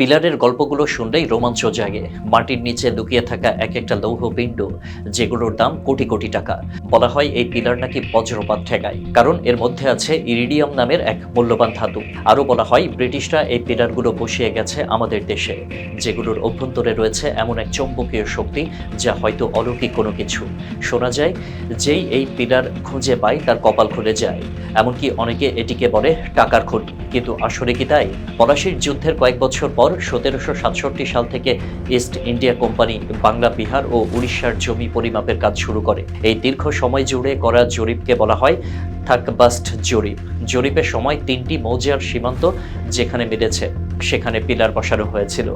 পিলারের গল্পগুলো শুনলেই রোমাঞ্চ জাগে। মাটির নিচে লুকিয়ে থাকা এক একটা লৌহ পিণ্ড, যেগুলোর দাম কোটি কোটি টাকা। বলা হয় এই পিলার নাকি বজ্রপাত ঠেকায়, কারণ এর মধ্যে আছে ইরিডিয়াম নামের এক মূল্যবান ধাতু। আরও বলা হয়, ব্রিটিশরা এই পিলারগুলো বসিয়ে গেছে আমাদের দেশে, যেগুলোর অভ্যন্তরে রয়েছে এমন এক চৌম্বকীয় শক্তি, যা হয়তো অলৌকিক কোনো কিছু। শোনা যায়, যেই এই পিলার খুঁজে পায় তার কপাল খুলে যায়। এমনকি অনেকে এটিকে বলে টাকার খনি কিন্তু আসলে কি তাই? পলাশির যুদ্ধের কয়েক বছর পর সতেরোশো সাতষট্টি সাল থেকে East India company Bangla, Bihar ও উড়িষ্যার জমি পরিমাপের কাজ শুরু করে। এই দীর্ঘ সময় জুড়ে করা জরিপকে বলা হয় থাকবাস্ট জরিপ। জরিপের সময় তিনটি মৌজার সীমান্ত যেখানে মিলেছে। সেখানে পিলার বসানো হয়েছিল।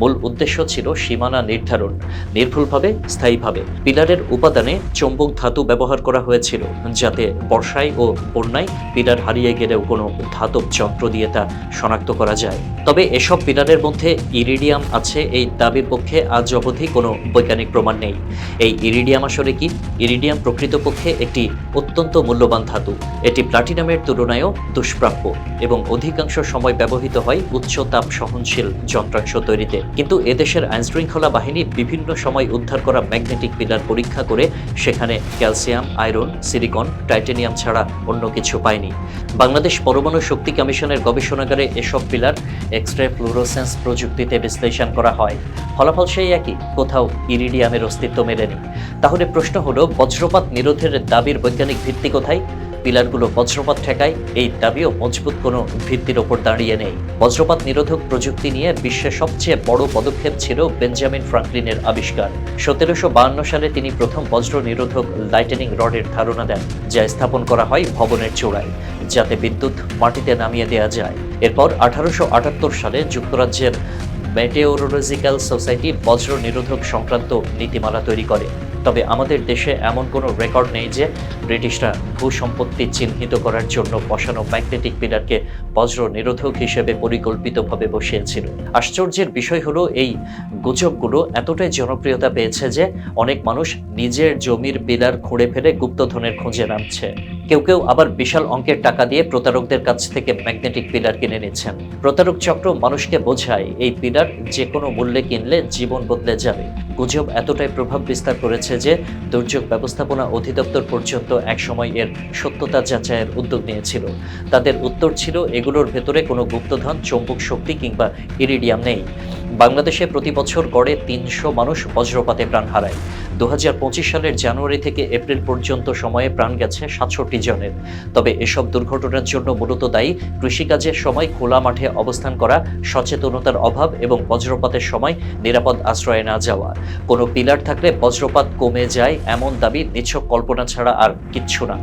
মূল উদ্দেশ্য ছিল সীমানা নির্ধারণ। নির্ভুলভাবে, স্থায়ীভাবে পিলারের উপাদানে চৌম্বক ধাতু ব্যবহার করা হয়েছিল, যাতে বর্ষায় ও বন্যায় পিলার হারিয়ে গেলেও কোনো ধাতব যন্ত্র দিয়ে তা শনাক্ত করা যায়। তবে এসব পিলারের মধ্যে ইরিডিয়াম আছে এই দাবির পক্ষে আজ অবধি কোনো বৈজ্ঞানিক প্রমাণ নেই। এই ইরিডিয়াম আসলে কি? ইরিডিয়াম প্রকৃতপক্ষে একটি অত্যন্ত মূল্যবান ধাতু। এটি প্লাটিনামের তুলনায়ও দুষ্প্রাপ্য এবং অধিকাংশ সময় ব্যবহৃত হয় উচ্চ তাপ সহনশীল যন্ত্রাংশ তৈরিতে। কিন্তু এদেশের আইনশৃঙ্খলা বাহিনী বিভিন্ন সময় উদ্ধার করা ম্যাগনেটিক পিলার পরীক্ষা করে সেখানে ক্যালসিয়াম, আয়রন, সিলিকন, টাইটেনিয়াম ছাড়া অন্য কিছু পায়নি। বাংলাদেশ পরমাণু শক্তি কমিশনের গবেষণাগারে এসব পিলার এক্স রে ফ্লুরোসেন্স প্রযুক্তিতে বিশ্লেষণ করা হয়। ফলাফল সেই একই, কোথাও ইরিডিয়ামের অস্তিত্ব মেলেনি। তাহলে প্রশ্ন হলো, বজ্রপাত নিরোধের দাবির বৈজ্ঞানিক ভিত্তি কোথায়? পিলারগুলো বজ্রপাত ঠেকায়, এই দাবিও মজবুত কোনো ভিত্তির ওপর দাঁড়িয়ে নেই। বজ্রপাত নিরোধক প্রযুক্তি নিয়ে বিশ্বের সবচেয়ে বড় পদক্ষেপ ছিল বেঞ্জামিন ফ্রাঙ্কলিনের আবিষ্কার। সতেরোশো সালে তিনি প্রথম বজ্র নিরোধক লাইটেনিং রডের ধারণা দেন, যা স্থাপন করা হয় ভবনের চূড়ায়, যাতে বিদ্যুৎ মাটিতে নামিয়ে দেওয়া যায়। এরপর আঠারোশো আটাত্তর সালে যুক্তরাজ্যের মেটেওরোলজিক্যাল সোসাইটি বজ্র নিরোধক সংক্রান্ত নীতিমালা তৈরি করে। তবে আমাদের দেশে এমন কোনো রেকর্ড নেই যে ব্রিটিশরা ভূ সম্পত্তি চিহ্নিত করার জন্য বসানো ম্যাগনেটিক পিলারকে বজ্র নিরোধক হিসেবে পরিকল্পিতভাবে বসিয়েছিল। আশ্চর্যের বিষয় হলো, এই গুজবগুলো এতটাই জনপ্রিয়তা পেয়েছে যে অনেক মানুষ নিজের জমির পিলার খুঁড়ে ফেলে গুপ্তধনের খোঁজে নামছে। কেউ কেউ আবার বিশাল অঙ্কের টাকা দিয়ে প্রতারকদের কাছ থেকে ম্যাগনেটিক পিলার কিনে নিচ্ছেন। প্রতারক চক্র মানুষকে বোঝায়, এই পিলার যে কোনো মূল্যে কিনলে জীবন বদলে যাবে। গুজব এতটাই প্রভাব বিস্তার করেছে যে দুর্যোগ ব্যবস্থাপনা অধিদপ্তর পর্যন্ত একসময় এর সত্যতা যাচাইয়ের উদ্যোগ নিয়েছিল। তাদের উত্তর ছিল, এগুলোর ভেতরে কোনো গুপ্তধন, চৌম্বক শক্তি কিংবা ইরিডিয়াম নেই। বাংলাদেশে প্রতি বছর গড়ে তিনশো মানুষ বজ্রপাতে প্রাণ হারায়। দু হাজার পঁচিশ সালের জানুয়ারি থেকে এপ্রিল পর্যন্ত সময়ে প্রাণ গেছে সাতষট্টি জনের। তবে এসব দুর্ঘটনার জন্য মূলত দায়ী কৃষিকাজের সময় খোলা মাঠে অবস্থান করা, সচেতনতার অভাব এবং বজ্রপাতের সময় নিরাপদ আশ্রয়ে না যাওয়া। কোনো পিলার থাকলে বজ্রপাত কমে যায় এমন দাবি নিছক কল্পনা ছাড়া আর কিচ্ছু না।